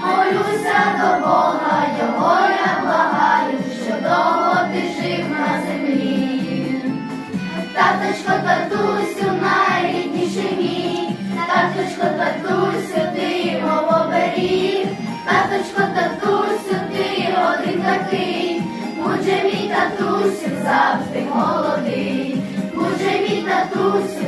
Молюся до Бога, його я благаю, що довго ти на землі. Таточко, татусю, найрідніший мій, татусю, ти мого беріг, таточко, татусю, ти один такий, будь мій татусю, завжди молодий, будь мій татусю,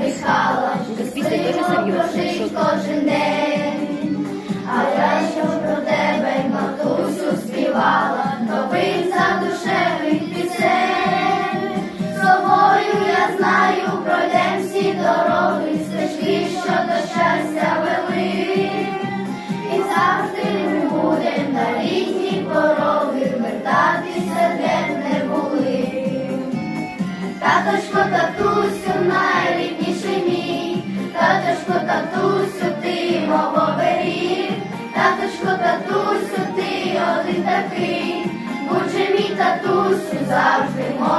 що пісня дуже серйозна, прожить кожен день. А я що про тебе, матусю, співала, топив за душевних пісень. З тобою я знаю, пройдем всі дороги, стежки, що до щастя вели. І завжди ми будем на рідні пороги вертатися, де не були. Таточко, татусю, такий, будь же мій татусю, завжди молодий,